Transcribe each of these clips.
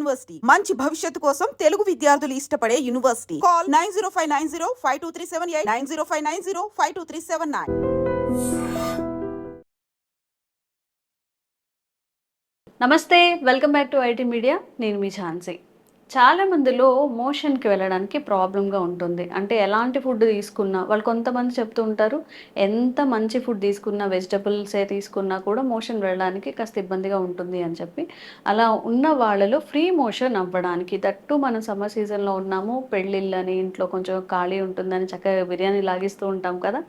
University. మంచి భవిష్యత్తు కోసం తెలుగు విద్యార్థులు ఇష్టపడే university. Call nine zero five nine zero five two three seven eight nine zero five nine zero five two three seven nine. నమస్తే welcome back to IT media. నేను మీ ఝాన్సీ. చాలా మందిలో మోషన్కి వెళ్ళడానికి ప్రాబ్లంగా ఉంటుంది. అంటే ఎలాంటి ఫుడ్ తీసుకున్నా వాళ్ళు కొంతమంది చెప్తూ ఉంటారు ఎంత మంచి ఫుడ్ తీసుకున్నా వెజిటబుల్సే తీసుకున్నా కూడా మోషన్ వెళ్ళడానికి కాస్త ఇబ్బందిగా ఉంటుంది అని చెప్పి. అలా ఉన్న వాళ్ళలో ఫ్రీ మోషన్ అవ్వడానికి దట్టు మనం సమ్మర్ సీజన్లో ఉన్నాము పెళ్ళిళ్ళని ఇంట్లో కొంచెం ఖాళీ ఉంటుందని చక్కగా బిర్యానీ లాగిస్తూ ఉంటాం కదా.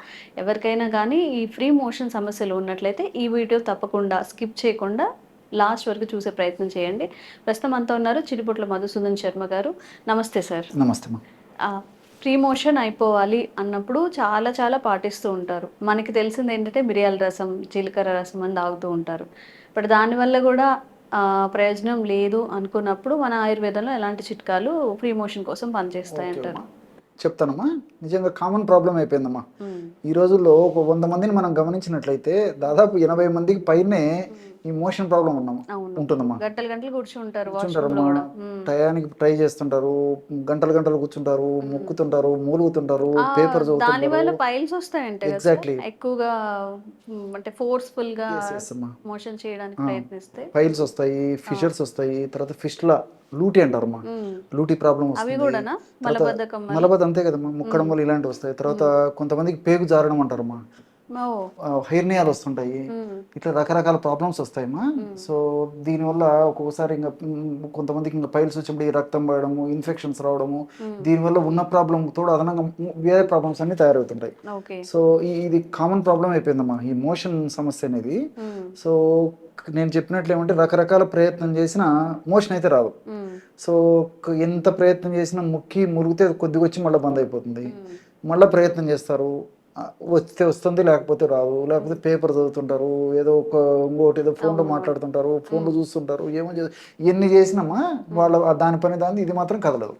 ఎవరికైనా కానీ ఈ ఫ్రీ మోషన్ సమస్యలు ఉన్నట్లయితే ఈ వీడియో తప్పకుండా స్కిప్ చేయకుండా లాస్ట్ వరకు చూసే ప్రయత్నం చేయండి. ప్రస్తుతం అంతా ఉన్నారు చిరుపుట్ల మధుసూదన్ శర్మ గారు. నమస్తే సార్. నమస్తే అమ్మా ఫ్రీ మోషన్ అయిపోవాలి అన్నప్పుడు చాలా చాలా పాటిస్తూ ఉంటారు. మనకి తెలిసింది ఏంటంటే మిరియాల రసం జీలకర్ర రసం అని తాగుతూ ఉంటారు. బట్ దానివల్ల కూడా ఆ, ప్రయోజనం లేదు అనుకున్నప్పుడు మన ఆయుర్వేదంలో ఎలాంటి చిట్కాలు ఫ్రీ మోషన్ కోసం పనిచేస్తాయి అంటారు. చెప్తానమ్మా నిజంగా కామన్ ప్రాబ్లం అయిపోయిందమ్మా ఈ రోజుల్లో ఒక వంద మందిని మనం గమనించినట్లయితే దాదాపు ఎనభై మందికి పైనే ఈ మోషన్ ప్రాబ్లం ఉన్నాము అవును. ఉంటుందమ్మా. గంటలు గంటలు కూర్చుంటారు. టయానికి ట్రై చేస్తుంటారు గంటలు గంటలు కూర్చుంటారు ముక్కుతుంటారు మూలుగుతుంటారు పేపర్ దాని వల్ల పైల్స్ వస్తాయంటే. సార్? ఎక్కువగా మ్, అంటే ఫోర్స్ఫుల్గా మోషన్ చేయడానికి. ప్రయత్నిస్తే. ఫైల్స్ వస్తాయి ఫిషర్స్ వస్తాయి తర్వాత ఫిష్ల లూటీ అంటారమ్మా. మ్, లూటీ ప్రాబ్లం వస్తుంది? మలబద్ధ అంతే కదమ్మా ముక్కడం వల్ల ఇలాంటివి వస్తాయి. తర్వాత కొంతమందికి పేగు జారడం అంటారమ్మా. ఓ హెయిర్నియాలు వస్తుంటాయి. ఇట్లా రకరకాల ప్రాబ్లమ్స్ వస్తాయమ్మా సో దీనివల్ల ఒక్కొక్కసారి ఇంకా కొంతమందికి ఇంకా పైల్స్ వచ్చినప్పుడు ఈ రక్తం పడడము ఇన్ఫెక్షన్స్ రావడము దీనివల్ల ఉన్న ప్రాబ్లం తోడు అదనంగా వేరే ప్రాబ్లమ్స్ అన్ని తయారవుతుంటాయి. సో ఇది కామన్ ప్రాబ్లం అయిపోయిందమ్మా ఈ మోషన్ సమస్య అనేది. సో నేను చెప్పినట్లు ఏమంటే రకరకాల ప్రయత్నం చేసినా మోషన్ అయితే రాదు. సో ఎంత ప్రయత్నం చేసినా ముక్కి మురిగితే కొద్దిగా వచ్చి మళ్ళీ బంద్ అయిపోతుంది. మళ్ళీ ప్రయత్నం చేస్తారు. వస్తే వస్తుంది లేకపోతే రాదు లేకపోతే పేపర్ చదువుతుంటారు ఏదో ఒక ఇంకోటి ఏదో ఫోన్లో మాట్లాడుతుంటారు ఫోన్లో చూస్తుంటారు ఏమో ఎన్ని చేసినామా వాళ్ళ దాని పని దాని ఇది మాత్రం కదలదు.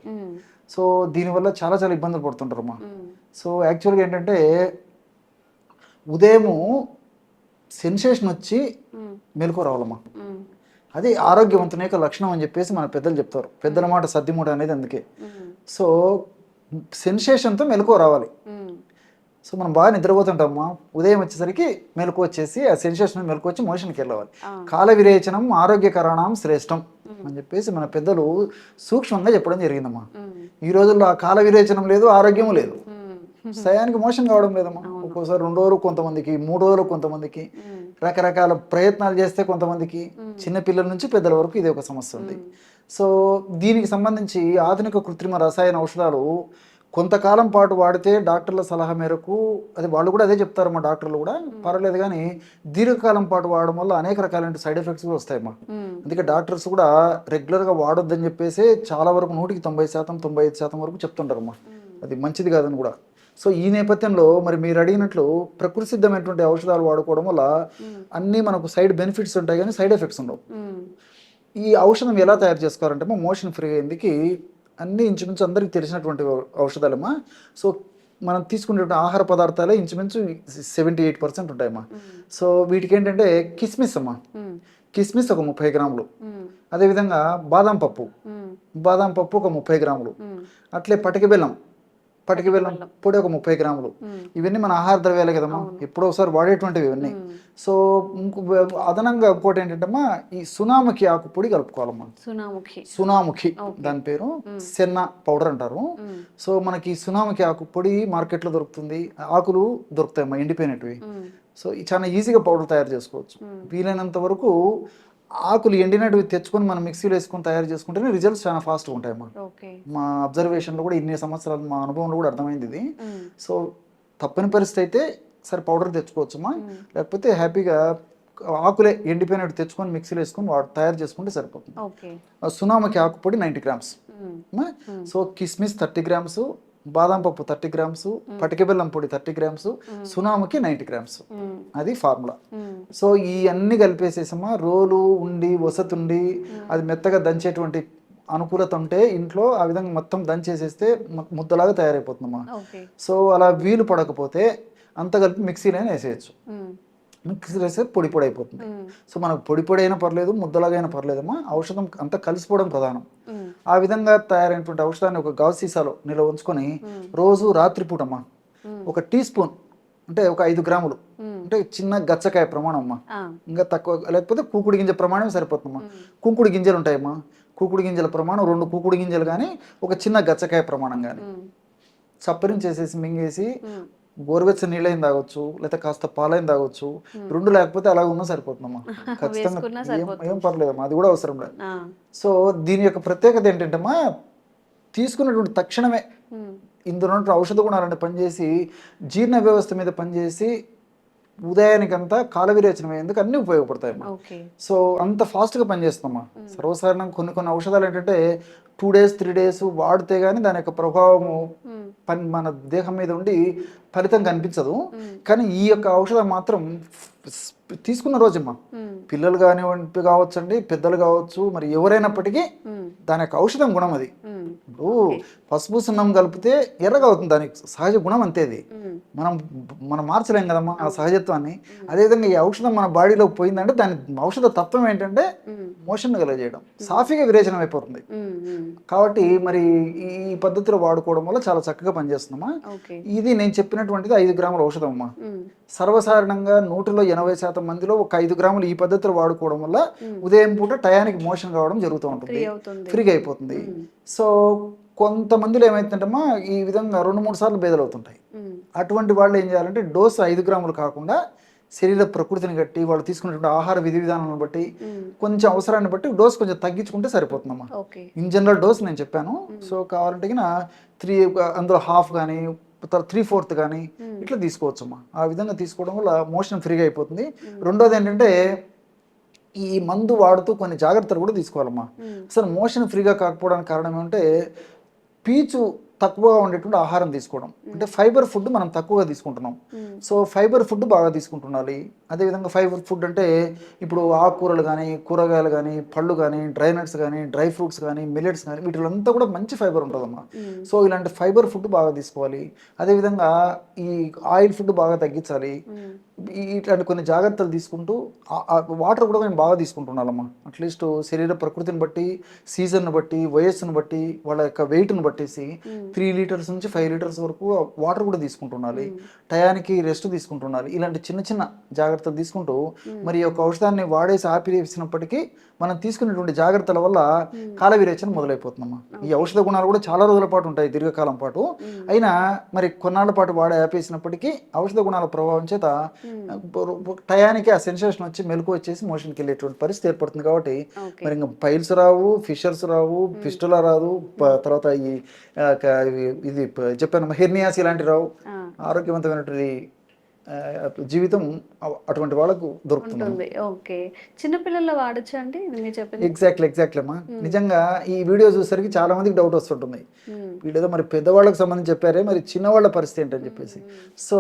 సో దీనివల్ల చాలా చాలా ఇబ్బందులు పడుతుంటారమ్మా. మ్, సో యాక్చువల్గా ఏంటంటే ఉదయము సెన్సేషన్ వచ్చి మెలకు రావాలమ్మా. అది ఆరోగ్యవంతుని యొక్క లక్షణం అని చెప్పేసి మన పెద్దలు చెప్తారు. పెద్దల మాట సద్దిమూట అనేది అందుకే. సో సెన్సేషన్తో మెలకు రావాలి. సో మనం బాగా నిద్రపోతుంటామా ఉదయం వచ్చేసరికి మెలకు వచ్చేసి ఆ సెన్సేషన్ మెలకు వచ్చి మోషన్కి వెళ్ళవాలి. కాల విరేచనం ఆరోగ్యకరణం శ్రేష్టం అని చెప్పేసి మన పెద్దలు సూక్ష్మంగా చెప్పడం జరిగిందమ్మా. ఈ రోజుల్లో ఆ కాల విరేచనం లేదు ఆరోగ్యం లేదు. సయానికి మోషన్ కావడం లేదమ్మా. ఒక్కోసారి రెండు రోజులు కొంతమందికి మూడు రోజులు కొంతమందికి రకరకాల ప్రయత్నాలు చేస్తే కొంతమందికి చిన్న పిల్లల నుంచి పెద్దల వరకు ఇది ఒక సమస్య ఉంది. సో దీనికి సంబంధించి ఆధునిక కృత్రిమ రసాయన ఔషధాలు కొంతకాలం పాటు వాడితే డాక్టర్ల సలహా మేరకు అది వాళ్ళు కూడా అదే చెప్తారు మా డాక్టర్లు కూడా. పర్వాలేదు కానీ దీర్ఘకాలం పాటు వాడడం వల్ల అనేక రకాలైన సైడ్ ఎఫెక్ట్స్ కూడా వస్తాయమ్మా. మ్, అందుకే డాక్టర్స్ కూడా రెగ్యులర్గా వాడొద్దని చెప్పేసి చాలా వరకు నూటికి తొంభై శాతం తొంభై ఐదు శాతం వరకు చెప్తుంటారమ్మా. అది మంచిది కాదని కూడా. సో ఈ నేపథ్యంలో మరి మీరు అడిగినట్లు ప్రకృతి సిద్ధమైనటువంటి ఔషధాలు వాడుకోవడం వల్ల అన్నీ మనకు సైడ్ బెనిఫిట్స్ ఉంటాయి కానీ సైడ్ ఎఫెక్ట్స్ ఉండవు. ఈ ఔషధం ఎలా తయారు చేసుకోవాలంటే మోషన్ ఫ్రీ అయ్యేందుకు అన్ని ఇంచుమించు అందరికి తెలిసినటువంటి ఔషధాలమ్మా. సో మనం తీసుకునే ఆహార పదార్థాలే ఇంచుమించు సెవెంటీ ఎయిట్ పర్సెంట్ ఉంటాయమ్మా. సో వీటికి ఏంటంటే కిస్మిస్ అమ్మా. కిస్మిస్ ఒక ముప్పై గ్రాములు. అదేవిధంగా బాదం పప్పు. బాదం పప్పు ఒక ముప్పై గ్రాములు. అట్లే పటిక బెల్లం. పటిక బెల్లం పొడి ఒక ముప్పై గ్రాములు. ఇవన్నీ మన ఆహార ద్రవ్యాలే కదమ్మా ఎప్పుడో ఒకసారి వాడేటువంటివి ఇవన్నీ. సో ఇంకో అదనంగా ఇంకోటి ఏంటంటే ఈ సునామకి ఆకు పొడి కలుపుకోవాలమ్మా. సునాముఖి. సునాముఖి. దాని పేరు సెన్న పౌడర్ అంటారు. సో మనకి సునాముఖి ఆకు పొడి మార్కెట్లో దొరుకుతుంది. ఆకులు దొరుకుతాయమ్మా ఎండిపోయినటివి మ్, సో చాలా ఈజీగా పౌడర్ తయారు చేసుకోవచ్చు. వీలైనంత వరకు ఆకులు ఎండినటివి తెచ్చుకొని మనం మిక్సీలో వేసుకొని తయారు చేసుకుంటేనే రిజల్ట్స్ చాలా ఫాస్ట్గా ఉంటాయమ్మా ఓకే. మా అబ్జర్వేషన్లో కూడా ఇన్ని సంవత్సరాలు మా అనుభవంలో కూడా అర్థమైంది ఇది. సో తప్పని పరిస్థితి అయితే సరే పౌడర్ తెచ్చుకోవచ్చమ్మా లేకపోతే హ్యాపీగా ఆకులే ఎండిపోయినట్టు తెచ్చుకొని మిక్సీలో వేసుకొని వాడు తయారు చేసుకుంటే సరిపోతుంది. సునామకి ఆకు పొడి నైంటీ గ్రామ్స్. సో కిస్మిస్ థర్టీ గ్రామ్స్ బాదం పప్పు థర్టీ గ్రామ్స్ పటిక బెల్లం పొడి థర్టీ గ్రామ్స్ సునామకి నైంటీ గ్రామ్స్. అది ఫార్ములా. సో ఈ అన్ని కలిపేసేసమ్మా రోలు ఉండి వసతుండి అది మెత్తగా దంచేటువంటి అనుకూలత ఉంటే ఇంట్లో ఆ విధంగా మొత్తం దంచేసేస్తే ముద్దలాగా తయారైపోతుందమ్మా. సో అలా వీలు పడకపోతే అంత కలిపి మిక్సీలోనే వేసేయచ్చు. మిక్స్ చేస్తే పొడి పొడి అయిపోతుంది. సో మనకు పొడి పొడి అయినా పర్లేదు ముద్దలాగా అయినా పర్లేదమ్మా. ఔషధం అంతా కలిసిపోవడం ప్రధానం. ఆ విధంగా తయారైనటువంటి ఔషధాన్ని ఒక గాజు సీసాలో నిల్వ ఉంచుకొని రోజు రాత్రిపూటమ్మా ఒక టీ స్పూన్ అంటే ఒక ఐదు గ్రాములు అంటే చిన్న గచ్చకాయ ప్రమాణం అమ్మా ఇంకా తక్కువ లేకపోతే కూకుడు గింజ ప్రమాణం సరిపోతుందమ్మా. కూకుడు గింజలు ఉంటాయమ్మా. కూకుడు గింజల ప్రమాణం రెండు కూకుడు గింజలు కానీ ఒక చిన్న గచ్చకాయ ప్రమాణం కానీ చప్పరించేసేసి మింగేసి గోరువెచ్చని నీళ్ళైన తాగొచ్చు లేకపోతే కాస్త పాలైన తాగొచ్చు. రెండు లేకపోతే అలా ఉన్నా సరిపోతుందమ్మా. ఖచ్చితంగా ఏం- పర్లేదమ్మా అది కూడా అవసరం లేదు. సో దీని యొక్క ప్రత్యేకత ఏంటంటేమ్మా తీసుకున్నటువంటి తక్షణమే ఇందులో ఔషధ గుణాలను పనిచేసి జీర్ణ వ్యవస్థ మీద పనిచేసి ఉదయానికంతా కాల విరేచనం అయ్యేందుకు అన్ని ఉపయోగపడతాయి అమ్మా ఓకే. సో అంత ఫాస్ట్గా పనిచేస్తామా సర్వసాధారణంగా కొన్ని కొన్ని ఔషధాలు ఏంటంటే టూ డేస్ త్రీ డేస్ వాడితే కానీ దాని యొక్క ప్రభావము పని మన దేహం మీద ఉండి ఫలితం కనిపించదు. కానీ ఈ యొక్క ఔషధం మాత్రం తీసుకున్న రోజమ్మా. పిల్లలు కానివ్వండి కావచ్చండి పెద్దలు కావచ్చు మరి ఎవరైనప్పటికీ దాని యొక్క ఔషధం గుణం అది. ఇప్పుడు పసుపు సున్నం కలిపితే ఎర్రగా అవుతుంది దానికి సహజ గుణం అంతేది మనం మనం మార్చలేం కదమ్మా ఆ సహజత్వాన్ని. అదేవిధంగా ఈ ఔషధం మన బాడీలో పోయిందంటే దాని ఔషధ తత్వం ఏంటంటే మోషన్ కలగజేయడం. సాఫీగా విరేచనం అయిపోతుంది. కాబట్టి మరి ఈ పద్ధతిలో వాడుకోవడం వల్ల చాలా చక్కగా పనిచేస్తుందమ్మా. ఇది నేను చెప్పినటువంటిది ఐదు గ్రాముల ఔషధం అమ్మా సర్వసాధారణంగా నూటిలో ఎనభై శాతం మందిలో ఒక ఐదు గ్రాములు ఈ పద్ధతిలో వాడుకోవడం వల్ల ఉదయం పూట టయానికి మోషన్ కావడం జరుగుతూ ఉంటుంది. ఫ్రీగా అయిపోతుంది. సో కొంతమందిలో ఏమైతుందమ్మా ఈ విధంగా రెండు మూడు సార్లు బేదలు అవుతుంటాయి ఉమ్, అటువంటి వాళ్ళు ఏం చేయాలంటే డోసు ఐదు గ్రాములు కాకుండా శరీర ప్రకృతిని బట్టి వాళ్ళు తీసుకునేటువంటి ఆహార విధి విధానాలను బట్టి కొంచెం అవసరాన్ని బట్టి డోస్ కొంచెం తగ్గించుకుంటే సరిపోతుందమ్మా. ఇన్ జనరల్ డోస్ నేను చెప్పాను. సో కావాలంటే త్రీ అందులో హాఫ్ కానీ త్రీ ఫోర్త్ కానీ ఇట్లా తీసుకోవచ్చమ్మా. ఆ విధంగా తీసుకోవడం వల్ల మోషన్ ఫ్రీగా అయిపోతుంది. రెండోది ఏంటంటే ఈ మందు వాడుతూ కొన్ని జాగ్రత్తలు కూడా తీసుకోవాలమ్మా. అసలు మోషన్ ఫ్రీగా కాకపోవడానికి కారణం ఏమంటే పీచు తక్కువగా ఉండేటువంటి ఆహారం తీసుకోవడం. అంటే ఫైబర్ ఫుడ్ మనం తక్కువగా తీసుకుంటున్నాం. సో ఫైబర్ ఫుడ్ బాగా తీసుకుంటుండాలి. అదేవిధంగా ఫైబర్ ఫుడ్ అంటే ఇప్పుడు ఆకుకూరలు కానీ కూరగాయలు కానీ పళ్ళు కానీ డ్రై నట్స్ కానీ డ్రై ఫ్రూట్స్ కానీ మిల్లెట్స్ కానీ వీటిలంతా కూడా మంచి ఫైబర్ ఉంటుందమ్మా. సో ఇలాంటి ఫైబర్ ఫుడ్ బాగా తీసుకోవాలి. అదేవిధంగా ఈ ఆయిల్ ఫుడ్ బాగా తగ్గించాలి. ఇట్లాంటి కొన్ని జాగ్రత్తలు తీసుకుంటూ వాటర్ కూడా మేము బాగా తీసుకుంటున్నామమ్మా అట్లీస్ట్ శరీర ప్రకృతిని బట్టి సీజన్ను బట్టి వయస్సును బట్టి వాళ్ళ యొక్క వెయిట్ను బట్టేసి త్రీ లీటర్స్ నుంచి ఫైవ్ లీటర్స్ వరకు వాటర్ కూడా తీసుకుంటుండాలి. టయానికి రెస్ట్ తీసుకుంటుండాలి. ఇలాంటి చిన్న చిన్న జాగ్రత్తలు తీసుకుంటూ మరి యొక్క ఔషధాన్ని వాడేసి ఆపివేసినప్పటికీ మనం తీసుకునేటువంటి జాగ్రత్తల వల్ల కాల విరేచన మొదలైపోతుందమ్మా. ఈ ఔషధ గుణాలు కూడా చాలా రోజుల పాటు ఉంటాయి దీర్ఘకాలం పాటు. అయినా మరి కొన్నాళ్ళ పాటు వాడే ఆపేసినప్పటికీ ఔషధ గుణాల ప్రభావం చేత టయానికి ఆ సెన్సేషన్ వచ్చి మెలకు వచ్చేసి మోషన్కి వెళ్ళేటువంటి పరిస్థితి ఏర్పడుతుంది కాబట్టి మరి ఇంకా పైల్స్ రావు ఫిషర్స్ రావు ఫిస్టులా రాదు తర్వాత ఈ ఇది చెప్పాను హెర్నియాస్ ఇలాంటి రావు. ఆరోగ్యవంతమైనటువంటి జీవితం అటువంటి వాళ్ళకు దొరుకుతుంది. ఓకే. చిన్నపిల్లల్లో వాడచ్చా అండి? ఇది మీరు చెప్పింది ఎగ్జాక్ట్లీ ఎగ్జాక్ట్లీ అమ్మా. నిజంగా ఈ వీడియో చూసరికి చాలా మందికి డౌట్ వస్తుంటుంది. వీడేదో మరి పెద్దవాళ్ళకి సంబంధించి చెప్పారే మరి చిన్నవాళ్ళ పరిస్థితి ఏంటని చెప్పేసి. సో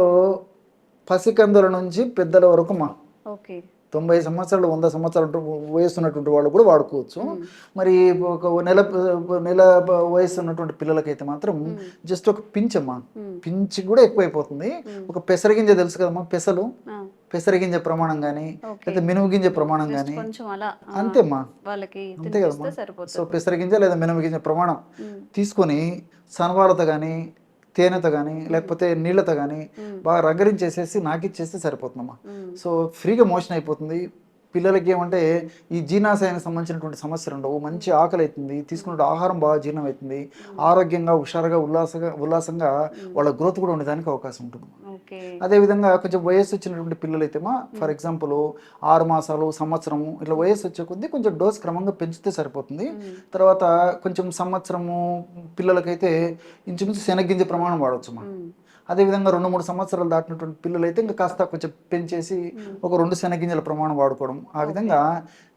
పసికందుల నుంచి పెద్దల వరకు మా. ఓకే. తొంభై సంవత్సరాలు వంద సంవత్సరాలు వయసు ఉన్నటువంటి వాళ్ళు కూడా వాడుకోవచ్చు. మరి ఒక నెల నెల వయసు ఉన్నటువంటి పిల్లలకైతే మాత్రం జస్ట్ ఒక పించ్ అమ్మా. మ్మ్. పించ్ కూడా ఎక్కువైపోతుంది. ఒక పెసరగింజ తెలుసు కదమ్మా పెసలు. పెసరగింజ ప్రమాణం కానీ. లేదా మినుము గింజ ప్రమాణం కానీ అంతేమ్మా అంతే కదమ్మా. సో పెసరగింజ లేదా మినుము గింజ ప్రమాణం తీసుకొని సనవాలతో కానీ తేనెతో కానీ లేకపోతే నీళ్ళతో కానీ బాగా రగరించేసేసి నాకిచ్చేస్తే సరిపోతుందమ్మా. సో ఫ్రీగా మోషన్ అయిపోతుంది. పిల్లలకి ఏమంటే ఈ జీర్ణాశయానికి సంబంధించినటువంటి సమస్యలు ఉండవు మంచి ఆకలి అవుతుంది తీసుకున్న ఆహారం బాగా జీర్ణం అవుతుంది ఆరోగ్యంగా హుషారుగా ఉల్లాసంగా ఉల్లాసంగా వాళ్ళ గ్రోత్ కూడా ఉండడానికి అవకాశం ఉంటుంది. అదేవిధంగా కొంచెం వయస్సు వచ్చినటువంటి పిల్లలు అయితే మా ఫర్ ఎగ్జాంపుల్ ఆరు మాసాలు సంవత్సరము ఇట్లా వయస్సు వచ్చే కొద్దీ కొంచెం డోస్ క్రమంగా పెంచితే సరిపోతుంది. తర్వాత కొంచెం సంవత్సరము పిల్లలకైతే ఇంచుమించు శనగ్గింజ ప్రమాణం వాడవచ్చు మా. ఉమ్, అదేవిధంగా రెండు మూడు సంవత్సరాలు దాటినటువంటి పిల్లలు అయితే ఇంకా కాస్త కొంచెం పెంచేసి ఒక రెండు శనగింజల ప్రమాణం వాడుకోవడం. ఆ విధంగా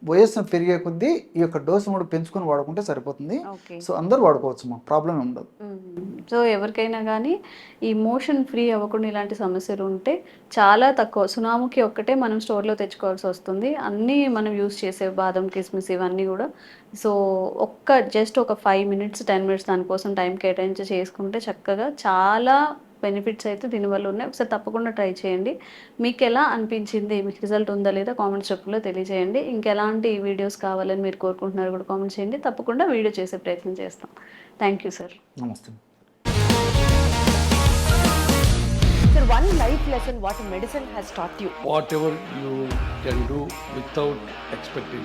వయస్సు పెరిగే కొద్దీ ఈ యొక్క డోసు కూడా పెంచుకొని వాడుకుంటే సరిపోతుంది. సో అందరూ వాడుకోవచ్చు మా ప్రాబ్లం ఉండదు. సో ఎవరికైనా కానీ ఈ మోషన్ ఫ్రీ అవ్వకుండా ఇలాంటి సమస్యలు ఉంటే చాలా తక్కువ. సునాముకి ఒక్కటే మనం స్టోర్లో తెచ్చుకోవాల్సి వస్తుంది. అన్నీ మనం యూస్ చేసే బాదం కిస్మిస్ ఇవన్నీ కూడా. సో ఒక్క జస్ట్ ఒక ఫైవ్ మినిట్స్ టెన్ మినిట్స్ దానికోసం టైం కేటాయించి చేసుకుంటే చక్కగా చాలా బెనిఫిట్స్ అయితే దీనివల్ల ఉన్నాయి. ఒకసారి తప్పకుండా ట్రై చేయండి. మీకు ఎలా అనిపించింది? మీకు రిజల్ట్ ఉందా లేదా కామెంట్స్ రూపంలో తెలియజేయండి. ఇంకెలాంటి వీడియోస్ కావాలని మీరు కోరుకుంటున్నారు కూడా కామెంట్ చేయండి. తప్పకుండా వీడియో చేసే ప్రయత్నం చేస్తాం. థ్యాంక్ యూ సార్ నమస్తే. Sir, one life lesson what medicine has taught you. whatever you can do without expecting.